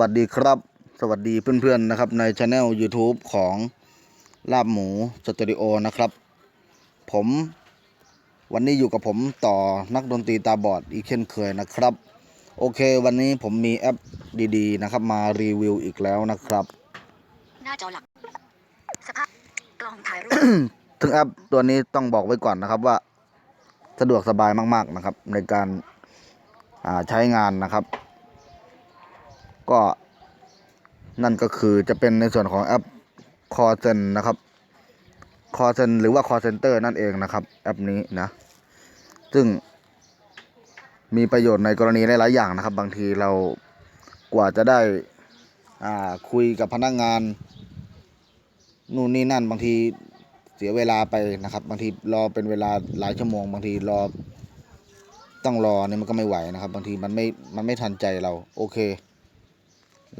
วัสดีครับ สวัสดีเพื่อนๆนะครับในช anel YouTube ของลาบหมูสตูดิโอนะครับ ผมวันนี้อยู่กับผมต่อนักดนตรีตาบอดอีกเช่นเคยนะครับ โอเค วันนี้ผมมีแอปดีๆ นะครับ มารีวิวอีกแล้วนะครับ หน้าจอหลักสภาพกล้องถ่ายรูปซึ่งแอปตัวนี้ต้องบอกไว้ก่อนนะครับว่า สะดวกสบายมาก ๆนะครับ ในการอ่าใช้งานนะครับ ก็นั่นก็คือจะเป็นในส่วนของแอป c a l l c e n นะครับ c a l l c e n หรือว่า call center นั่นเองนะครับ แอปนี้นะ ซึ่งมีประโยชน์ในกรณีหลายๆอย่างนะครับ บางทีเรากว่าจะได้คุยกับพนักงาน นู่นนี่นั่น บางทีเสียเวลาไปนะครับ บางทีรอเป็นเวลาหลายชั่วโมง บางทีรอต้องรอเนี่ยมันก็ไม่ไหวนะครับ บางทีมันไม่มันไม่ทันใจเราโอเค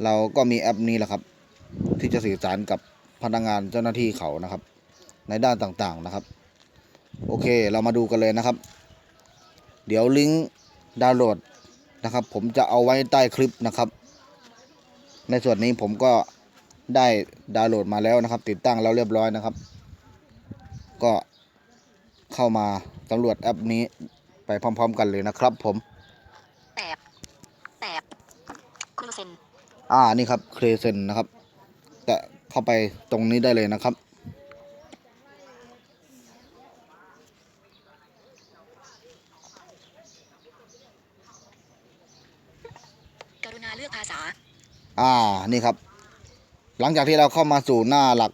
เราก็มีแอปนี้แหละครับ ที่จะสื่อสารกับพนักงานเจ้าหน้าที่เขานะครับ ในด้านต่างๆนะครับ โอเคเรามาดูกันเลยนะครับ เดี๋ยวลิงก์ดาวน์โหลดนะครับ ผมจะเอาไว้ใต้คลิปนะครับ ในส่วนนี้ผมก็ได้ดาวน์โหลดมาแล้วนะครับ ติดตั้งแล้วเรียบร้อยนะครับ ก็เข้ามาสำรวจแอปนี้ไปพร้อม ๆ กันเลยนะครับผม แตบแตบครูเซน อ่านี่ครับเครเซนนะครับ แตะเข้าไปตรงนี้ได้เลยนะครับ กรุณาเลือกภาษา อ่านี่ครับ หลังจากที่เราเข้ามาสู่หน้าหลัก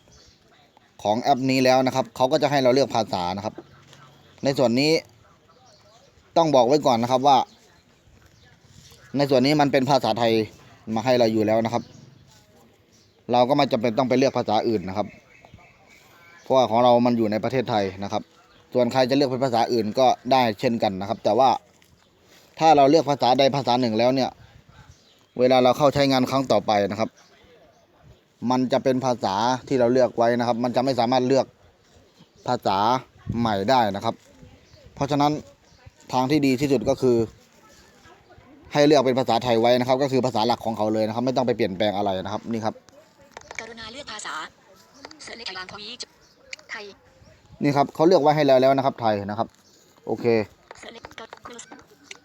ของแอปนี้แล้วนะครับเขาก็จะให้เราเลือกภาษานะครับ ในส่วนนี้ต้องบอกไว้ก่อนนะครับว่า ในส่วนนี้มันเป็นภาษาไทย มาให้เราอยู่แล้วนะครับ เราก็ไม่จำเป็นต้องไปเลือกภาษาอื่นนะครับ เพราะว่าของเรามันอยู่ในประเทศไทยนะครับ ส่วนใครจะเลือกเป็นภาษาอื่นก็ได้เช่นกันนะครับ แต่ว่าถ้าเราเลือกภาษาใดภาษาหนึ่งแล้วเนี่ย เวลาเราเข้าใช้งานครั้งต่อไปนะครับ มันจะเป็นภาษาที่เราเลือกไว้นะครับ มันจะไม่สามารถเลือกภาษาใหม่ได้นะครับ เพราะฉะนั้นทางที่ดีที่สุดก็คือ ให้เลือกเป็นภาษาไทยไว้นะครับ ก็คือภาษาหลักของเขาเลยนะครับ ไม่ต้องไปเปลี่ยนแปลงอะไรนะครับนี่ครับกรุณาเลือกภาษาเซเลกลางทวีไทยนี่ครับเขาเลือกไว้ให้แล้วแล้วนะครับ ไทยนะครับ โอเคเซเลกครู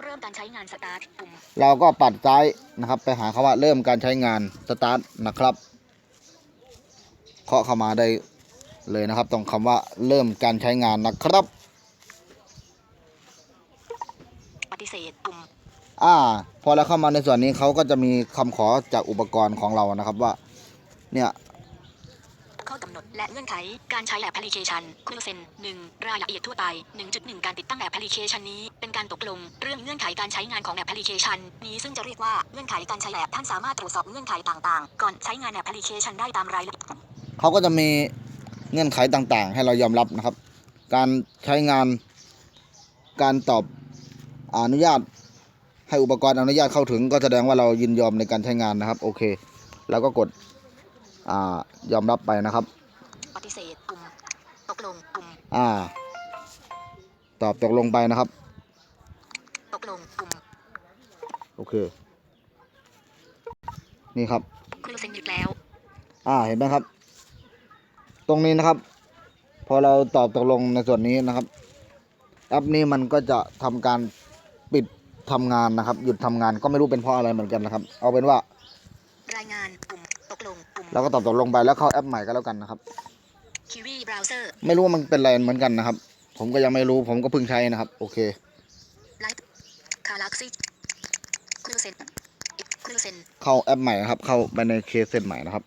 เริ่มการใช้งานสตาร์ทปุ่มเราก็ปัดซ้ายนะครับ ไปหาคำว่าเริ่มการใช้งานสตาร์ทนะครับเคาะเข้ามาได้เลยนะครับตรงคำว่าเริ่มการใช้งานนะครับ ปฏิเสธปุ่ม อ่า พอเราเข้ามาในส่วนนี้เขาก็จะมีคำขอจากอุปกรณ์ของเรานะครับว่า เนี่ยข้อกำหนดและเงื่อนไขการใช้แอปพลิเคชันครูเซนหนึ่งรายละเอียดทั่วไป 1.1 การติดตั้งแอปพลิเคชันนี้ เป็นการตกลง เรื่องเงื่อนไขการใช้งานของแอปพลิเคชัน นี้ซึ่งจะเรียกว่าเงื่อนไขการใช้แอปท่านสามารถตรวจสอบเงื่อนไขต่างๆ ก่อนใช้งานแอปพลิเคชันได้ตามรายละเอียดเขาก็จะมีเงื่อนไขต่างๆ ให้เรายอมรับนะครับ การใช้งานการตอบอนุญาต ให้อุปกรณ์อนุญาตเข้าถึง ก็แสดงว่าเรายินยอมในการใช้งานนะครับ โอเค แล้วก็กดอ่ายอมรับไปนะครับปฏิเสธปุ่มตกลงปุ่มอ่า ตอบตกลงไปนะครับ ตกลงปุ่มโอเค นี่ครับครูเซนหยุดแล้ว อ่าเห็นไหมครับ ตรงนี้นะครับ พอเราตอบตกลงในส่วนนี้นะครับแอปนี้มันก็จะทำการปิด ทำงานนะครับ หยุดทำงานก็ไม่รู้เป็นเพราะอะไรเหมือนกันนะครับ เอาเป็นว่ารายงานปุ่มตกลงปุ่มเราก็ตอบตกลงไปแล้วเข้าแอปใหม่ก็แล้วกันนะครับคิวีเบราว์เซอร์ไม่รู้ว่ามันเป็นอะไรเหมือนกันนะครับ ผมก็ยังไม่รู้ผมก็เพิ่งใช้นะครับ โอเคไลท์คาลักซี่ครูเซนครูเซนเข้าแอปใหม่นะครับ เข้าไปในเคสเซตใหม่นะครับ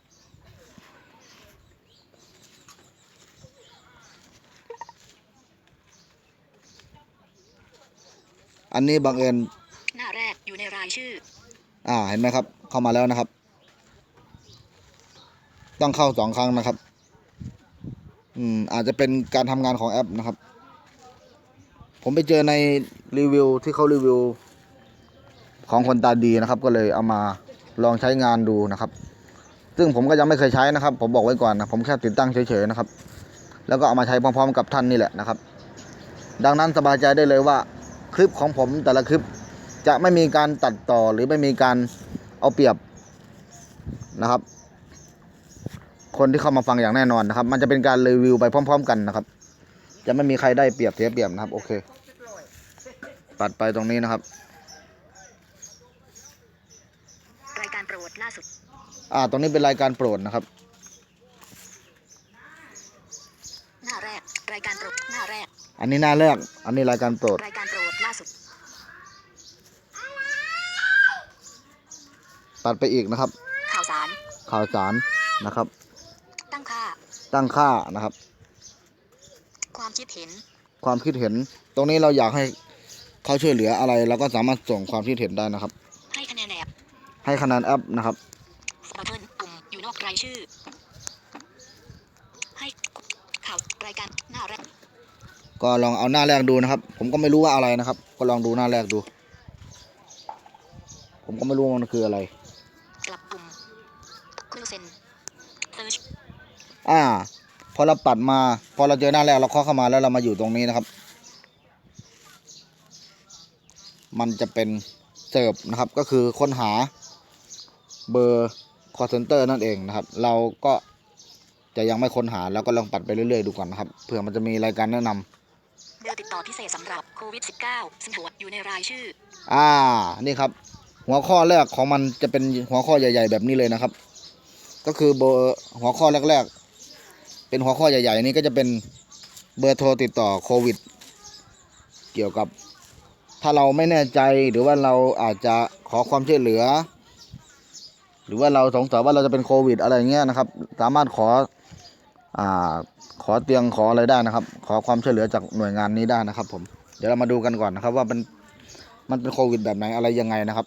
อันนี้บังเอิญายชื่อ อ่าเห็นไหมครับ เข้ามาแล้วนะครับ ต้องเข้าสองครั้งนะครับ อืมอาจจะเป็นการทำงานของแอปนะครับ ผมไปเจอในรีวิวที่เขารีวิว ของคนตาดีนะครับ ก็เลยเอามาลองใช้งานดูนะครับ ซึ่งผมก็ยังไม่เคยใช้นะครับ ผมบอกไว้ก่อนนะผมแค่ติดตั้งเฉยๆนะครับ แล้วก็เอามาใช้พร้อม ๆ กับท่านนี่แหละนะครับ ดังนั้นสบายใจได้เลยว่าคลิปของผมแต่ละคลิป จะไม่มีการตัดต่อหรือไม่มีการเอาเปรียบนะครับ คนที่เข้ามาฟังอย่างแน่นอนนะครับ มันจะเป็นการรีวิวไปพร้อม ๆ กันนะครับ จะไม่มีใครได้เปรียบเสียเปรียบนะครับ โอเคตัดไปตรงนี้นะครับรายการโปรดล่าสุดอ่า ตรงนี้เป็นรายการโปรดนะครับ หน้าแรกรายการโปรดหน้าแรก อันนี้หน้าแรก อันนี้รายการโปรด รายการโปรดล่าสุด ตัดไปอีกนะครับ ข่าวสาร ข่าวสารนะครับ ตั้งค่า ตั้งค่านะครับ ความคิดเห็น ความคิดเห็น ตรงนี้เราอยากให้เขาช่วยเหลืออะไรเราก็สามารถส่งความคิดเห็นได้นะครับ ให้คะแนนแอบให้คะแนนแอปนะครับสปอร์เทิลปุ่มอยู่นอกรายชื่อ ให้ข่าวรายการหน้าแรก ก็ลองเอาหน้าแรกดูนะครับ ผมก็ไม่รู้ว่าอะไรนะครับ ก็ลองดูหน้าแรกดู ผมก็ไม่รู้ว่ามันคืออะไร อ่า พอเราปัดมา พอเราเจอหน้าแรกเราเคาะเข้ามาแล้วเรามาอยู่ตรงนี้นะครับ มันจะเป็นเสิร์ฟนะครับ ก็คือค้นหาเบอร์ call center นั่นเองนะครับ เราก็จะยังไม่ค้นหาแล้วก็ลองปัดไปเรื่อยๆดูก่อนนะครับ เผื่อมันจะมีรายการแนะนำเบอร์ติดต่อพิเศษสำหรับโควิด -19 ซึ่งหัวอยู่ในรายชื่อ อ่า นี่ครับ หัวข้อแรกของมันจะเป็นหัวข้อใหญ่ ๆ แบบนี้เลยนะครับ ก็คือเบอร์หัวข้อแรกๆ เป็นหัวข้อใหญ่ๆนี้ก็จะเป็นเบอร์โทรติดต่อโควิด เกี่ยวกับถ้าเราไม่แน่ใจหรือว่าเราอาจจะขอความช่วยเหลือ หรือว่าเราสงสัยว่าเราจะเป็นโควิดอะไรเงี้ยนะครับ สามารถขออ่าขอเตียงขออะไรได้นะครับ ขอความช่วยเหลือจากหน่วยงานนี้ได้นะครับ ผมเดี๋ยวเรามาดูกันก่อนนะครับ ว่าเป็นมันเป็นโควิดแบบไหนอะไรยังไงนะครับ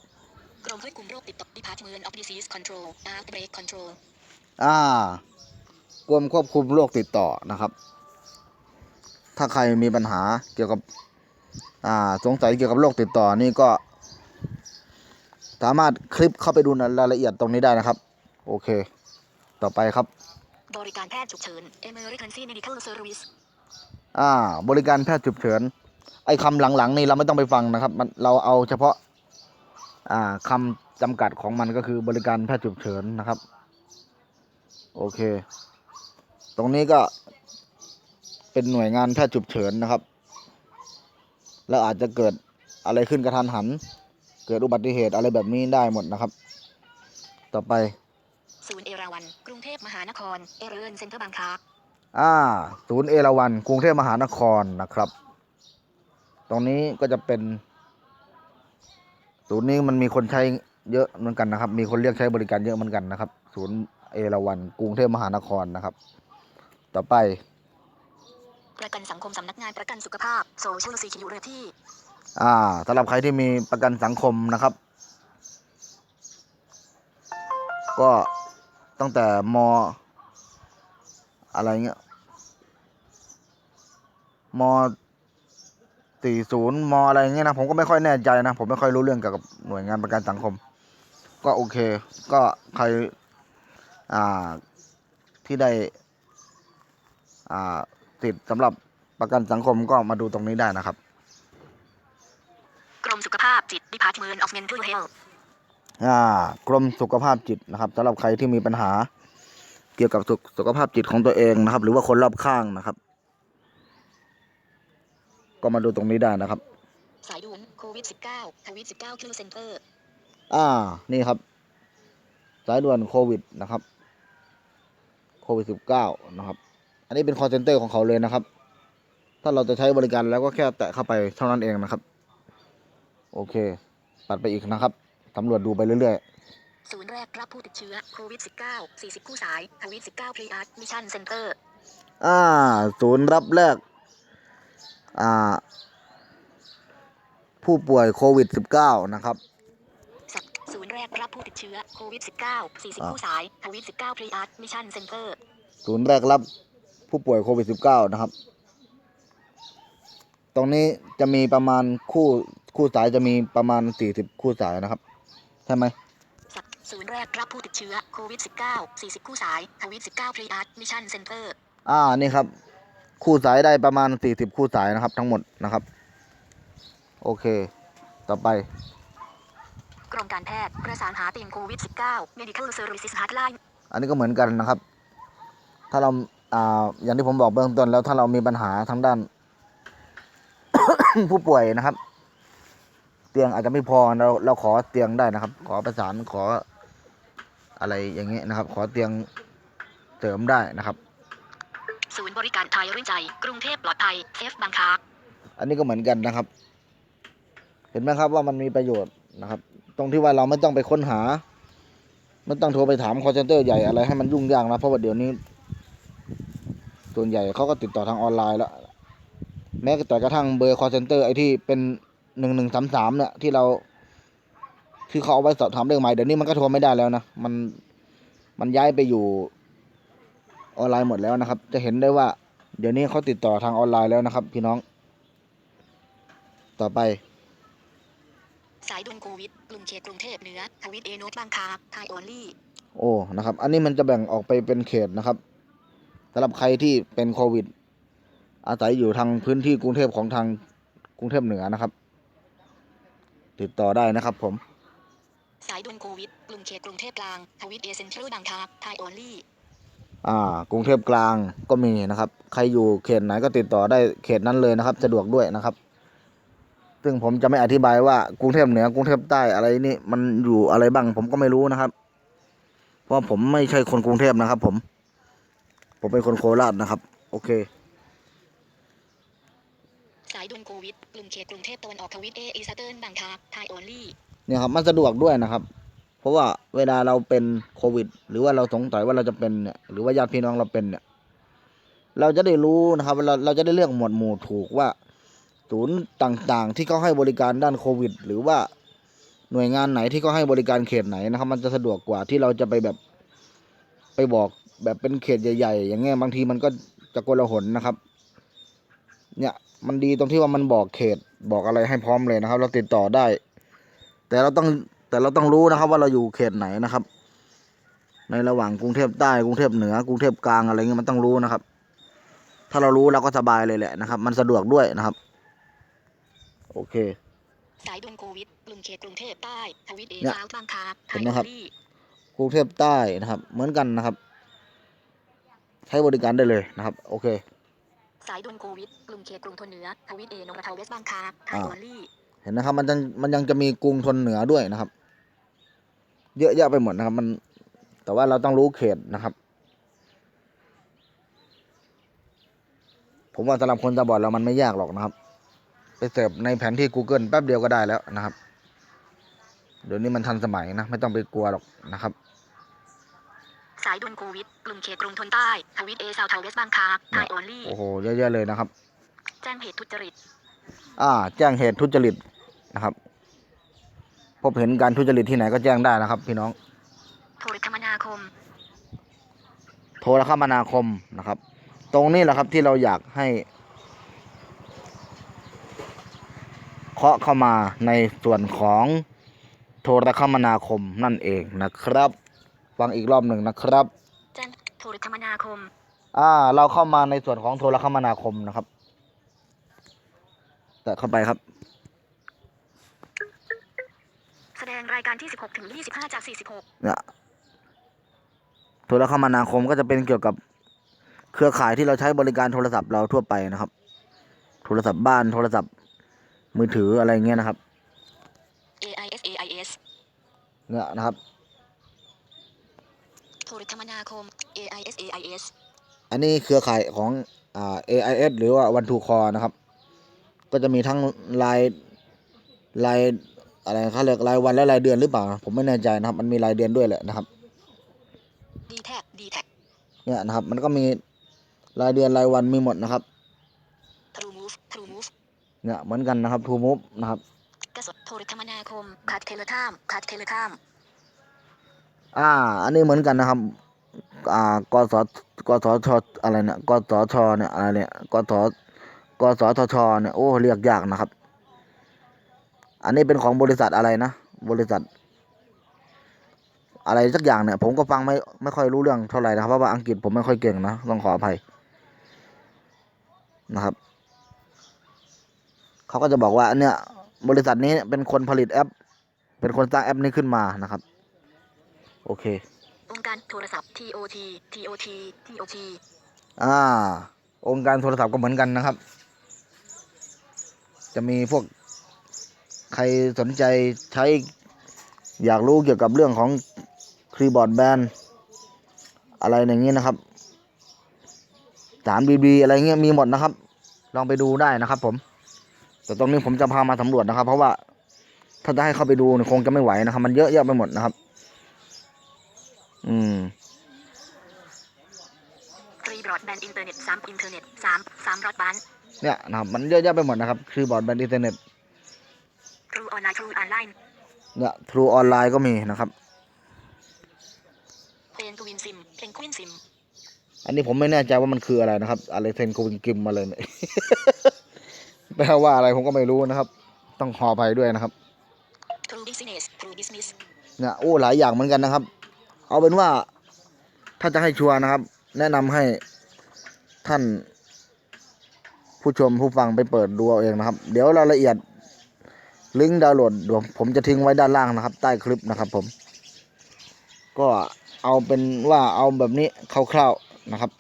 กรมควบคุมโรคติดต่อ Department of Disease Control Outbreak Control อ่าก รมควบคุมโรคติดต่อนะครับ ถ้าใครมีปัญหาเกี่ยวกับอ่าสงสัยเกี่ยวกับโรคติดต่อนี่ก็ สามารถคลิปเข้าไปดูในรายละเอียดตรงนี้ได้นะครับ โอเค ต่อไปครับ บริการแพทย์ฉุกเฉิน Emergency Medical Service อ่า บริการแพทย์ฉุกเฉิน ไอ้คำหลังๆนี่เราไม่ต้องไปฟังนะครับมันเราเอาเฉพาะอ่าคำจำกัดของมันก็คือบริการแพทย์ฉุกเฉินนะครับ โอเค ตรงนี้ก็เป็นหน่วยงานแพทย์ฉุกเฉินนะครับ แล้วอาจจะเกิดอะไรขึ้นกระทันหัน เกิดอุบัติเหตุอะไรแบบนี้ได้หมดนะครับ ต่อไป ศูนย์เอราวันกรุงเทพมหานคร เอเรินเซ็นเตอร์บางคาอ่า ศูนย์เอราวันกรุงเทพมหานครนะครับ ตรงนี้ก็จะเป็น ศูนย์นี้มันมีคนใช้เยอะเหมือนกันนะครับ มีคนเรียกใช้บริการเยอะเหมือนกันนะครับ ศูนย์เอราวันกรุงเทพมหานครนะครับ ต่อไป ประกันสังคมสำนักงานประกันสุขภาพ Social Security อ่าสำหรับใครที่มีประกันสังคมนะครับ ก็ตั้งแต่มอะไรเงี้ยมสี่ศูนย์มอะไรเงี้ยนะผมก็ไม่ค่อยแน่ใจนะ ผมไม่ค่อยรู้เรื่องเกี่ยวกับหน่วยงานประกันสังคม ก็โอเค ก็ใคร อ่า ที่ได้ อ่าติดสำหรับประกันสังคมก็มาดูตรงนี้ได้นะครับ กรมสุขภาพจิต Department of Mental Health อ่ากรมสุขภาพจิตนะครับสำหรับใครที่มีปัญหาเกี่ยวกับสุขสุขภาพจิตของตัวเองนะครับ หรือว่าคนรอบข้างนะครับ ก็มาดูตรงนี้ได้นะครับ สายด่วนโควิด -19 ทวิต19คิวเซ็นเตอร์อ่า นี่ครับ สายด่วนโควิดนะครับ โควิดสิบเก้านะครับ อันนี้เป็น call center ของเขาเลยนะครับ ถ้าเราจะใช้บริการแล้วก็แค่แตะเข้าไปเท่านั้นเองนะครับ โอเค ปัดไปอีกนะครับสำรวจดูไปเรื่อยศูนย์แรกรับผู้ติดเชื้อโควิด -19 40 คู่สายทวิต19 Pre Art Mission Center ๆอ่า ศูนย์รับแรก อ่า ผู้ป่วยโควิด -19 นะครับสักศูนย์แรกรับผู้ติดเชื้อโควิด -19 40 คู่สายทวิต19 Pre Art Mission Center ศูนย์แรกรับ ผู้ป่วยโควิด -19 นะครับ ตรงนี้จะมีประมาณคู่คู่สายจะมีประมาณ 40 คู่สายนะครับ ใช่ไหมสักศูนย์แรกรับผู้ติดเชื้อโควิด -19 40 คู่สายทวิต19 Pre Art Mission Center อ่านี่ครับ คู่สายได้ประมาณ 40 คู่สายนะครับ ทั้งหมดนะครับ โอเค ต่อไปกรมการแพทย์ประสานหาทีมโควิด -19 Medical Services Hotline อันนี้ก็เหมือนกันนะครับ ถ้าเรา อ่าอย่างที่ผมบอกเบื้องต้นแล้วถ้าเรามีปัญหาทางด้าน ผู้ป่วยนะครับ เตียงอาจจะไม่พอเราเราขอเตียงได้นะครับ ขอประสานขออะไรอย่างเงี้ยนะครับ ขอเตียงเสริมได้นะครับ ศูนย์บริการไทยรื่นใจ กรุงเทพปลอดภัยเซฟบางคาอันนี้ก็เหมือนกันนะครับ เห็นไหมครับว่ามันมีประโยชน์นะครับ ตรงที่ว่าเราไม่ต้องไปค้นหา ไม่ต้องโทรไปถาม call center ใหญ่อะไรให้มันยุ่งยากนะเพราะว่าเดี๋ยวนี้ ส่วนใหญ่เขาก็ติดต่อทางออนไลน์แล้ว แม้แต่กระทั่งเบอร์ call center ไอ้ที่เป็นหนึ่งหนึ่งสามสามเนี่ยที่เราที่เขาเอาไว้สอบถามเรื่องใหม่เดี๋ยวนี้มันก็โทรไม่ได้แล้วนะมันมันย้ายไปอยู่ออนไลน์หมดแล้วนะครับ จะเห็นได้ว่า เดี๋ยวนี้เขาติดต่อทางออนไลน์แล้วนะครับ พี่น้อง ต่อไป สายด่วนโควิดกลุ่มเขตกรุงเทพเหนือทวิตเอโนตบางคาไทยออนลี่โอ้นะครับ อันนี้มันจะแบ่งออกไปเป็นเขตนะครับ สำหรับใครที่เป็นโควิด อาศัยอยู่ทางพื้นที่กรุงเทพของทางกรุงเทพเหนือนะครับ ติดต่อได้นะครับผม สายด่วนโควิดกลุ่มเขตกรุงเทพกลางทวิตเอเซ็นทรัลบางคาไทยออนลี่อ่ากรุงเทพกลางก็มีนะครับ ใครอยู่เขตไหนก็ติดต่อได้เขตนั้นเลยนะครับ สะดวกด้วยนะครับ ซึ่งผมจะไม่อธิบายว่ากรุงเทพเหนือกรุงเทพใต้อะไรนี่มันอยู่อะไรบ้างผมก็ไม่รู้นะครับ เพราะผมไม่ใช่คนกรุงเทพนะครับ ผม ผมเป็นคนโคราชนะครับ โอเค สายด่วนโควิดกลุ่มเขตกรุงเทพตะวันออกทวิตเออีสเทิร์นบางคาไทยออนลี่เนี่ยครับมันสะดวกด้วยนะครับ เพราะว่าเวลาเราเป็นโควิด หรือว่าเราสงสัยว่าเราจะเป็นเนี่ยหรือว่าญาติพี่น้องเราเป็นเนี่ยเราจะได้รู้นะครับเราเราจะได้เลือกหมวดหมู่ถูกว่าศูนย์ต่างๆ ที่เขาให้บริการด้านโควิด หรือว่าหน่วยงานไหนที่เขาให้บริการเขตไหนนะครับ มันจะสะดวกกว่าที่เราจะไปแบบไปบอก แบบเป็นเขตใหญ่ๆ อย่างเงี้ยบางทีมันก็จะโกลาหลนะครับ เนี่ยมันดีตรงที่ว่ามันบอกเขตบอกอะไรให้พร้อมเลยนะครับ เราติดต่อได้ แต่เราต้องแต่เราต้องรู้นะครับ ว่าเราอยู่เขตไหนนะครับ ในระหว่างกรุงเทพใต้กรุงเทพเหนือกรุงเทพกลางอะไรเงี้ยมันต้องรู้นะครับ ถ้าเรารู้เราก็สบายเลยแหละนะครับ มันสะดวกด้วยนะครับ โอเค สายด่วนโควิดกลุ่มเขตกรุงเทพใต้ทวิตเอเนี่ยซาวบางคาไทเห็ยนไหมอครัอบนลี่กรุงเทพใต้นะครับ เหมือนกันนะครับ ใช้บริการได้เลยนะครับ โอเค สายด่วนโควิดกลุ่มเขตกรุงทนเหนือทวิตเอนงกระเทาเวสบางคาไทยอ่าออนลี่เห็นนะครับ มันยังมันยังจะมีกรุงทนเหนือด้วยนะครับ เยอะแยะไปหมดนะครับ มัน แต่ว่าเราต้องรู้เขตนะครับ ผมว่าสำหรับคนตาบอดเรามันไม่ยากหรอกนะครับ ไปเสิร์ฟในแผนที่ Google แป๊บเดียวก็ได้แล้วนะครับ เดี๋ยวนี้มันทันสมัยนะ ไม่ต้องไปกลัวหรอกนะครับ สายด่วนโควิดกลุ่มเขตกรุงทนใต้ทวิตเอซาวเทาเวสบางคาไทยออนลี่โอ้โหเยอะแยะเลยนะครับ แจ้งเหตุทุจริต อ่า แจ้งเหตุทุจริตนะครับ พบเห็นการทุจริตที่ไหนก็แจ้งได้นะครับ พี่น้อง โทรคมนาคม โทรคมนาคมนะครับ ตรงนี้แหละครับที่เราอยากให้เคาะเข้ามาในส่วนของโทรคมนาคมนั่นเองนะครับ ฟังอีกรอบหนึ่งนะครับแจ้งโทรคมนาคม อ่า เราเข้ามาในส่วนของโทรคมนาคมนะครับ แต่เข้าไปครับ แสดงรายการที่ 16 ถึง 25 จาก 46เนี่ยโทรคมนาคมก็จะเป็นเกี่ยวกับเครือข่ายที่เราใช้บริการโทรศัพท์เราทั่วไปนะครับ โทรศัพท์บ้านโทรศัพท์มือถืออะไรเงี้ยนะครับ AIS AIS เนี่ยนะครับโทรคมนาคม AIS AIS อันนี้เครือข่ายของอ่า AIS หรือว่า One to Call นะครับ ก็จะมีทั้งรายรายอะไรเขาเรียกรายวันและรายเดือนหรือเปล่า ผมไม่แน่ใจนะครับ มันมีรายเดือนด้วยแหละนะครับ d t a g d t a g เนี่ยนะครับ มันก็มีรายเดือนรายวันมีหมดนะครับ True Move True Move เนี่ยเหมือนกันนะครับทูมูฟนะครับกระสดโทรคมนาคมคัดเทเลข้ามคัดเทเลข้าม อ่า อันนี้เหมือนกันนะครับ อ่ากสกสชอะไรเนี่ยกสชเนี่ยอะไรเนี่ยกสกสทชเนี่ยโอ้เรียกยากนะครับ อันนี้เป็นของบริษัทอะไรนะบริษัท อะไรสักอย่างเนี่ย ผมก็ฟังไม่ไม่ค่อยรู้เรื่องเท่าไหร่นะครับเพราะว่าอังกฤษผมไม่ค่อยเก่งนะต้องขออภัยนะครับเขาก็จะบอกว่าเนี่ย บริษัทนี้เป็นคนผลิตแอป เป็นคนสร้างแอปนี้ขึ้นมานะครับ โอเค องค์การโทรศัพท์ TOT TOT TOT อ่า องค์การโทรศัพท์ก็เหมือนกันนะครับ จะมีพวกใครสนใจใช้อยากรู้เกี่ยวกับเรื่องของคีย์บอร์ดแบนอะไรอย่างนี้นะครับสารบีบีอะไรเงี้ยมีหมดนะครับ ลองไปดูได้นะครับ ผม แต่ตรงนี้ผมจะพามาสำรวจนะครับ เพราะว่าถ้าจะให้เข้าไปดูเนี่ยคงจะไม่ไหวนะครับ มันเยอะแยะไปหมดนะครับ อืม ฟรีบรอดแบนด์อินเทอร์เน็ต3อินเทอร์เน็ต3 3รอดบาน เนี่ยนะครับ มันเยอะแยะไปหมดนะครับคีย์บอร์ดแบนอินเทอร์เน็ตทรูออนไลน์ทรูออนไลน์เนี่ยทรูออนไลน์ก็มีนะครับเพนกวินซิมเพนกวินซิมอันนี้ผมไม่แน่ใจว่ามันคืออะไรนะครับ อะไรเทนโกวินกิมมาเลยเนี่ยแปลว่าอะไรผมก็ไม่รู้นะครับ ต้องขออภัยด้วยนะครับทรูบิสเนสทรูบิสเนสเนี่ยโอ้หลายอย่างเหมือนกันนะครับ เอาเป็นว่าถ้าจะให้ชัวร์นะครับ แนะนำให้ท่าน ผู้ชมผู้ฟังไปเปิดดูเอาเองนะครับ เดี๋ยวรายละเอียดลิงก์ดาวน์โหลดเดี๋ยวผมจะทิ้งไว้ด้านล่างนะครับ ใต้คลิปนะครับผม ก็เอาเป็นว่าเอาแบบนี้คร่าวๆนะครับ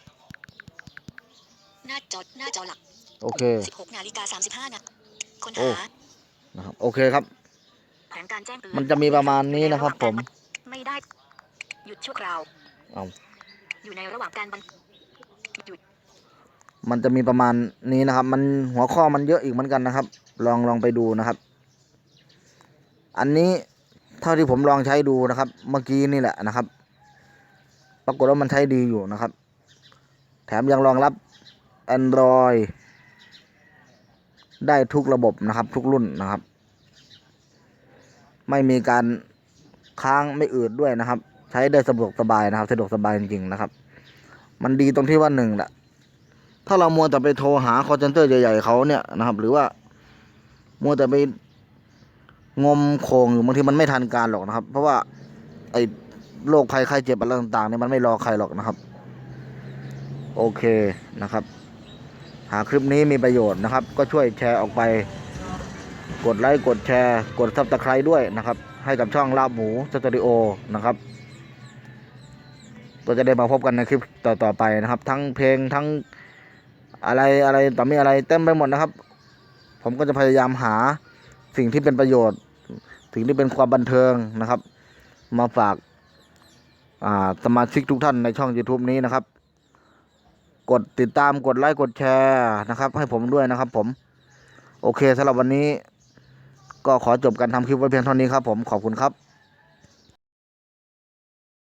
หน้าจอหน้าจอหลักโอเค 16นาฬิกา35นาทีค้นโอ้ หานะครับโอเคครับ แผนการแจ้งเตือนมันจะมีประมาณนี้นะครับ ผม ไม่ได้ หยุดชั่วคราว เอา อยู่ในระหว่างการบันหยุด มันจะมีประมาณนี้นะครับ มันหัวข้อมันเยอะอีกเหมือนกันนะครับ ลองลองไปดูนะครับ อันนี้เท่าที่ผมลองใช้ดูนะครับ เมื่อกี้นี่แหละนะครับ ปรากฏว่ามันใช้ดีอยู่นะครับ แถมยังรองรับ Android ได้ทุกระบบนะครับ ทุกรุ่นนะครับ ไม่มีการค้างไม่อืดด้วยนะครับ ใช้ได้สะดวกสบายนะครับ สะดวกสบายจริงๆนะครับ มันดีตรงที่ว่าหนึ่งแหละ ถ้าเรามัวแต่ไปโทรหาคอเซนเตอร์ใหญ่ๆเขาเนี่ยนะครับ หรือว่ามัวแต่ไปงมโคงอยู่บางทีมันไม่ทันการหรอกนะครับ เพราะว่าไอ้โรคภัยไข้เจ็บอะไรต่างๆเนี่ยมันไม่รอใครหรอกนะครับ โอเคนะครับ หากคลิปนี้มีประโยชน์นะครับ ก็ช่วยแชร์ออกไป กดไลค์กดแชร์ กดซับสไครต์ด้วยนะครับ ให้กับช่องลาบหมูสตูดิโอนะครับก็จะได้มาพบกันในคลิปต่อๆไปนะครับ ทั้งเพลงทั้ง อะไรอะไรต่อมีอะไรเต็มไปหมดนะครับ ผมก็จะพยายามหาสิ่งที่เป็นประโยชน์ สิ่งที่เป็นความบันเทิงนะครับ มาฝากาสมาชิกทุกท่านในช่อง YouTube นี้นะครับ กดติดตามกดไลค์กดแชร์นะครับ ให้ผมด้วยนะครับ ผม โอเคสำหรับวันนี้ ก็ขอจบการทำคลิปไว้เพียงเท่านี้ครับ ผมขอบคุณครับ